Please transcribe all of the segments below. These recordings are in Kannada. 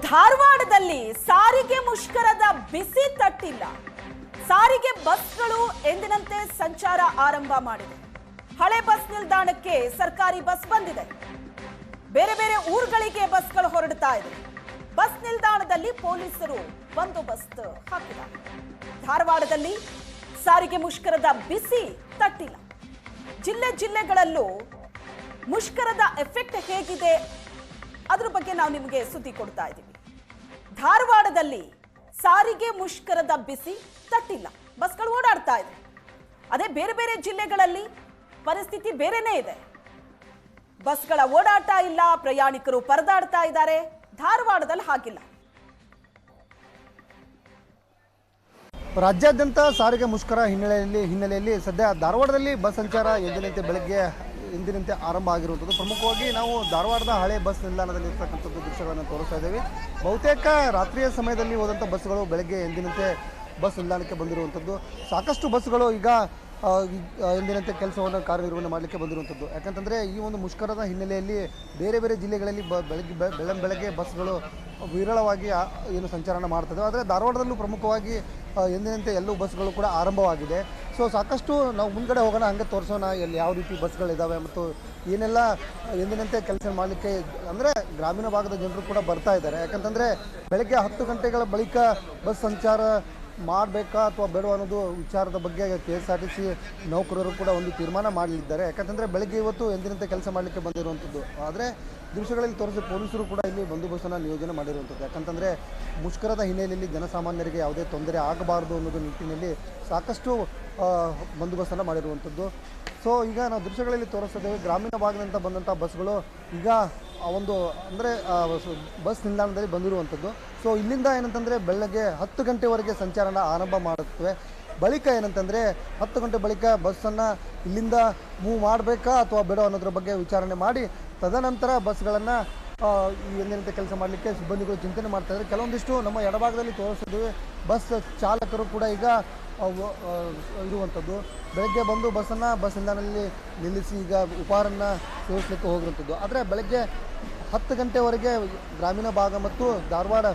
ಧಾರವಾಡದಲ್ಲಿ ಸಾರಿಗೆ ಮುಷ್ಕರದ ಬಿಸಿ ತಟ್ಟಿಲ್ಲ. ಸಾರಿಗೆ ಬಸ್ಗಳು ಎಂದಿನಂತೆ ಸಂಚಾರ ಆರಂಭ ಮಾಡಿದೆ. ಹಳೆ ಬಸ್ ನಿಲ್ದಾಣಕ್ಕೆ ಸರ್ಕಾರಿ ಬಸ್ ಬಂದಿದೆ. ಬೇರೆ ಬೇರೆ ಊರುಗಳಿಗೆ ಬಸ್ಗಳು ಹೊರಡ್ತಾ ಇದೆ. ಬಸ್ ನಿಲ್ದಾಣದಲ್ಲಿ ಪೊಲೀಸರು ಬಂದೋಬಸ್ತ್ ಹಾಕಿದ್ದಾರೆ ಧಾರವಾಡದಲ್ಲಿ ಸಾರಿಗೆ ಮುಷ್ಕರದ ಬಿಸಿ ತಟ್ಟಿಲ್ಲ. ಜಿಲ್ಲೆ ಜಿಲ್ಲೆಗಳಲ್ಲೂ ಮುಷ್ಕರದ ಎಫೆಕ್ಟ್ ಹೇಗಿದೆ ಅದ್ರ ಬಗ್ಗೆ ನಾವು ನಿಮಗೆ ಸುದ್ದಿ ಕೊಡ್ತಾ ಇದ್ದೀವಿ. ಧಾರವಾಡದಲ್ಲಿ ಸಾರಿಗೆ ಮುಷ್ಕರದ ಬಿಸಿ ತಟ್ಟಿಲ್ಲ. ಬಸ್ಗಳು ಓಡಾಡ್ತಾ ಇದೆ. ಅದೇ ಬೇರೆ ಬೇರೆ ಜಿಲ್ಲೆಗಳಲ್ಲಿ ಪರಿಸ್ಥಿತಿ ಬೇರೆನೇ ಇದೆ. ಬಸ್ಗಳ ಓಡಾಟ ಇಲ್ಲ, ಪ್ರಯಾಣಿಕರು ಪರದಾಡ್ತಾ ಇದ್ದಾರೆ. ಧಾರವಾಡದಲ್ಲಿ ಹಾಗಿಲ್ಲ. ರಾಜ್ಯಾದ್ಯಂತ ಸಾರಿಗೆ ಮುಷ್ಕರ ಹಿನ್ನೆಲೆಯಲ್ಲಿ ಹಿನ್ನೆಲೆಯಲ್ಲಿ ಸದ್ಯ ಧಾರವಾಡದಲ್ಲಿ ಬಸ್ ಸಂಚಾರ ಎಂದಿನಂತೆ ಬೆಳಗ್ಗೆ ಎಂದಿನಂತೆ ಆರಂಭ ಆಗಿರುವಂಥದ್ದು. ಪ್ರಮುಖವಾಗಿ ನಾವು ಧಾರವಾಡದ ಹಳೆ ಬಸ್ ನಿಲ್ದಾಣದಲ್ಲಿ ಇರ್ತಕ್ಕಂಥದ್ದು ದೃಶ್ಯಗಳನ್ನು ತೋರಿಸ್ತಾ ಇದ್ದೇವೆ. ಬಹುತೇಕ ರಾತ್ರಿಯ ಸಮಯದಲ್ಲಿ ಹೋದಂಥ ಬಸ್ಗಳು ಬೆಳಗ್ಗೆ ಎಂದಿನಂತೆ ಬಸ್ ನಿಲ್ದಾಣಕ್ಕೆ ಬಂದಿರುವಂಥದ್ದು. ಸಾಕಷ್ಟು ಬಸ್ಗಳು ಈಗ ಎಂದಿನಂತೆ ಕೆಲಸವನ್ನು, ಕಾರ್ಯನಿರ್ವಹಣೆ ಮಾಡಲಿಕ್ಕೆ ಬಂದಿರುವಂಥದ್ದು. ಯಾಕಂತಂದರೆ ಈ ಒಂದು ಮುಷ್ಕರದ ಹಿನ್ನೆಲೆಯಲ್ಲಿ ಬೇರೆ ಬೇರೆ ಜಿಲ್ಲೆಗಳಲ್ಲಿ ಬ, ಬೆಳಗ್ಗೆ ಬೆಳ, ಬೆಳಗ್ಗೆ ಬಸ್ಗಳು ವಿರಳವಾಗಿ ಏನು ಸಂಚಾರನ ಮಾಡ್ತದೆ ಆದರೆ ಧಾರವಾಡದಲ್ಲೂ ಪ್ರಮುಖವಾಗಿ ಎಂದಿನಂತೆ ಎಲ್ಲೂ ಬಸ್ಗಳು ಕೂಡ ಆರಂಭವಾಗಿದೆ. ಸೊ ಸಾಕಷ್ಟು ನಾವು ಮುಂದ್ಗಡೆ ಹೋಗೋಣ, ಹಂಗೆ ತೋರಿಸೋಣ, ಎಲ್ಲಿ ಯಾವ ರೀತಿ ಬಸ್ಗಳಿದ್ದಾವೆ ಮತ್ತು ಏನೆಲ್ಲ ಎಂದಿನಂತೆ ಕೆಲಸ ಮಾಡಲಿಕ್ಕೆ, ಅಂದರೆ ಗ್ರಾಮೀಣ ಭಾಗದ ಜನರು ಕೂಡ ಬರ್ತಾ ಇದ್ದಾರೆ. ಯಾಕಂತಂದರೆ ಬೆಳಗ್ಗೆ ಹತ್ತು ಗಂಟೆಗಳ ಬಳಿಕ ಬಸ್ ಸಂಚಾರ ಮಾಡಬೇಕಾ ಅಥವಾ ಬೇಡ ಅನ್ನೋದು ವಿಚಾರದ ಬಗ್ಗೆ K S R T C ನೌಕರರು ಕೂಡ ಒಂದು ತೀರ್ಮಾನ ಮಾಡಲಿದ್ದಾರೆ. ಯಾಕಂತಂದರೆ ಬೆಳಗ್ಗೆ ಇವತ್ತು ಎಂದಿನಂತೆ ಕೆಲಸ ಮಾಡಲಿಕ್ಕೆ ಬಂದಿರುವಂಥದ್ದು. ಆದರೆ ದೃಶ್ಯಗಳಲ್ಲಿ ತೋರಿಸಿ ಪೊಲೀಸರು ಕೂಡ ಇಲ್ಲಿ ಬಂದೋಬಸ್ತನ್ನು ನಿಯೋಜನೆ ಮಾಡಿರುವಂಥದ್ದು. ಯಾಕಂತಂದರೆ ಮುಷ್ಕರದ ಹಿನ್ನೆಲೆಯಲ್ಲಿ ಜನಸಾಮಾನ್ಯರಿಗೆ ಯಾವುದೇ ತೊಂದರೆ ಆಗಬಾರದು ಅನ್ನೋದು ನಿಟ್ಟಿನಲ್ಲಿ ಸಾಕಷ್ಟು ಬಂದೋಬಸ್ತನ್ನು ಮಾಡಿರುವಂಥದ್ದು. ಸೊ ಈಗ ನಾವು ದೃಶ್ಯಗಳಲ್ಲಿ ತೋರಿಸ್ತೇವೆ ಗ್ರಾಮೀಣ ಭಾಗದಿಂದ ಬಂದಂಥ ಬಸ್ಗಳು ಈಗ ಒಂದು, ಅಂದರೆ ಬಸ್ ನಿಲ್ದಾಣದಲ್ಲಿ ಬಂದಿರುವಂಥದ್ದು. ಸೊ ಇಲ್ಲಿಂದ ಏನಂತಂದರೆ ಬೆಳಗ್ಗೆ ಹತ್ತು ಗಂಟೆವರೆಗೆ ಸಂಚಾರನ ಆರಂಭ ಮಾಡುತ್ತವೆ. ಬಳಿಕ ಏನಂತಂದರೆ ಹತ್ತು ಗಂಟೆ ಬಳಿಕ ಬಸ್ಸನ್ನು ಇಲ್ಲಿಂದ ಮೂವ್ ಮಾಡಬೇಕಾ ಅಥವಾ ಬೇಡ ಅನ್ನೋದ್ರ ಬಗ್ಗೆ ವಿಚಾರಣೆ ಮಾಡಿ, ತದನಂತರ ಬಸ್ಗಳನ್ನು ಎಂದಿನಂತೆ ಕೆಲಸ ಮಾಡಲಿಕ್ಕೆ ಸಿಬ್ಬಂದಿಗಳು ಚಿಂತನೆ ಮಾಡ್ತಾ ಇದ್ದಾರೆ. ಕೆಲವೊಂದಿಷ್ಟು ನಮ್ಮ ಎಡಭಾಗದಲ್ಲಿ ತೋರಿಸಿದ್ವಿ. ಬಸ್ ಚಾಲಕರು ಕೂಡ ಈಗ ಇರುವಂಥದ್ದು. ಬೆಳಗ್ಗೆ ಬಂದು ಬಸ್ಸನ್ನು, ಬಸ್ ನಿಲ್ದಾಣದಲ್ಲಿ ನಿಲ್ಲಿಸಿ ಈಗ ಉಪಹಾರನ್ನು ಸೇವಿಸಲಿಕ್ಕೆ ಹೋಗಿರುವಂಥದ್ದು. ಆದರೆ ಬೆಳಗ್ಗೆ ಹತ್ತು ಗಂಟೆವರೆಗೆ ಗ್ರಾಮೀಣ ಭಾಗ ಮತ್ತು ಧಾರವಾಡ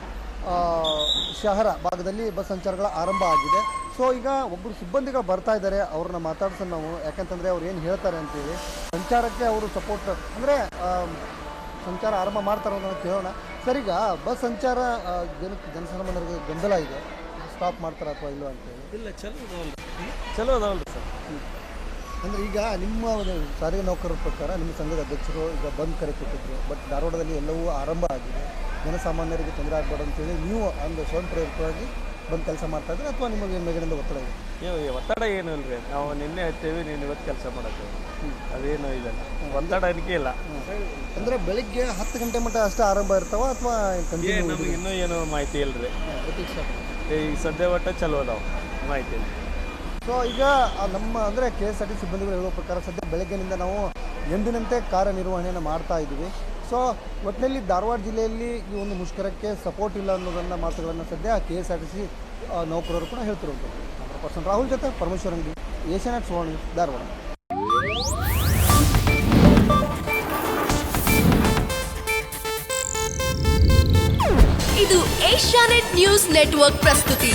ಶಹರ ಭಾಗದಲ್ಲಿ ಬಸ್ ಸಂಚಾರಗಳ ಆರಂಭ ಆಗಿದೆ. ಸೊ ಈಗ ಒಬ್ಬರು ಸಿಬ್ಬಂದಿಗಳು ಬರ್ತಾ ಇದ್ದಾರೆ. ಅವ್ರನ್ನ ಮಾತಾಡ್ಸೋಣ ನಾವು. ಯಾಕಂತಂದರೆ ಅವ್ರು ಏನು ಹೇಳ್ತಾರೆ ಅಂತೇಳಿ. ಸಂಚಾರಕ್ಕೆ ಅವರು ಸಪೋರ್ಟ್ ಅಂದರೆ ಸಂಚಾರ ಆರಂಭ ಮಾಡ್ತಾರೆ ಅನ್ನೋದನ್ನ ಕೇಳೋಣ. ಸರ್ ಈಗ ಬಸ್ ಸಂಚಾರ ಜನ ಜನಸಾಮಾನ್ಯರಿಗೆ ಗೊಂದಲ ಇದೆ. ಸ್ಟಾಪ್ ಮಾಡ್ತಾರ ಅಥವಾ ಇಲ್ಲೋ ಅಂತೇಳಿ ಇಲ್ಲ ಚಲೋ ಅದಾವಲ್ರಿ ಚಲೋ ಸರ್. ಅಂದರೆ ಈಗ ನಿಮ್ಮ ಒಂದು ಸಾರಿಗೆ ನೌಕರರ ಪ್ರಕಾರ ನಿಮ್ಮ ಸಂಘದ ಅಧ್ಯಕ್ಷರು ಈಗ ಬಂದ್ ಕರೆ ಕೊಟ್ಟಿದ್ರು. ಬಟ್ ಧಾರವಾಡದಲ್ಲಿ ಎಲ್ಲವೂ ಆರಂಭ ಆಗಿದೆ. ಜನಸಾಮಾನ್ಯರಿಗೆ ತೊಂದರೆ ಆಗಬಾರ್ದು ಅಂತೇಳಿ ನೀವು ಒಂದು ಸ್ವಯಂ ಪ್ರೇರಿತವಾಗಿ ಬಂದು ಕೆಲಸ ಮಾಡ್ತಾ ಇದ್ರೆ ಅಥವಾ ನಿಮಗೆ ಮೇಲಿನಿಂದ ಒತ್ತಡ ಇದೆ? ನೀವು ಒತ್ತಡ ಏನು ಇಲ್ರಿ. ನಾವು ನಿನ್ನೆ ಹೇಳ್ತೇವೆ ನೀನು ಇವತ್ತು ಕೆಲಸ ಮಾಡೋದು ಅದೇನು ಇದಲ್ಲ ಒತ್ತಡ ಅದಕ್ಕೆ ಇಲ್ಲ ಅಂದರೆ ಬೆಳಿಗ್ಗೆ ಹತ್ತು ಗಂಟೆ ಮಟ್ಟ ಅಷ್ಟೇ ಆರಂಭ ಇರ್ತಾವ ಅಥವಾ ನಮಗೆ ಇನ್ನೂ ಏನು ಮಾಹಿತಿ ಇಲ್ಲ ರೀ ಈಗ ಸದ್ಯ ಒಟ್ಟ ಚಲೋ ಅದಾವ ಮಾಹಿತಿ ಇಲ್ಲ ಸೊ ಈಗ ನಮ್ಮ ಅಂದರೆ ಕೆ ಎಸ್ ಆರ್ ಟಿ ಸಿಬ್ಬಂದಿಗಳು ಹೇಳೋ ಪ್ರಕಾರ ಸದ್ಯ ಬೆಳಗ್ಗೆನಿಂದ ನಾವು ಎಂದಿನಂತೆ ಕಾರ್ಯನಿರ್ವಹಣೆಯನ್ನು ಮಾಡ್ತಾ ಇದ್ದೀವಿ. ಸೊ ಒಟ್ಟಿನಲ್ಲಿ ಧಾರವಾಡ ಜಿಲ್ಲೆಯಲ್ಲಿ ಈ ಒಂದು ಮುಷ್ಕರಕ್ಕೆ ಸಪೋರ್ಟ್ ಇಲ್ಲ ಅನ್ನೋದನ್ನ ಮಾತುಗಳನ್ನು ಸದ್ಯ K S R T C ನೌಕರರು ಕೂಡ ಹೇಳ್ತಿರೋದು. ಪರ್ಸನ್ ರಾಹುಲ್ ಜೊತೆ ಪರಮೇಶ್ವರ್ ಅಂಗಡಿ ಏಷ್ಯಾನೆಟ್ ಸುವರ್ಣ ಧಾರವಾಡ. ಇದು ಏಷ್ಯಾನೆಟ್ ನ್ಯೂಸ್ ನೆಟ್ವರ್ಕ್ ಪ್ರಸ್ತುತಿ.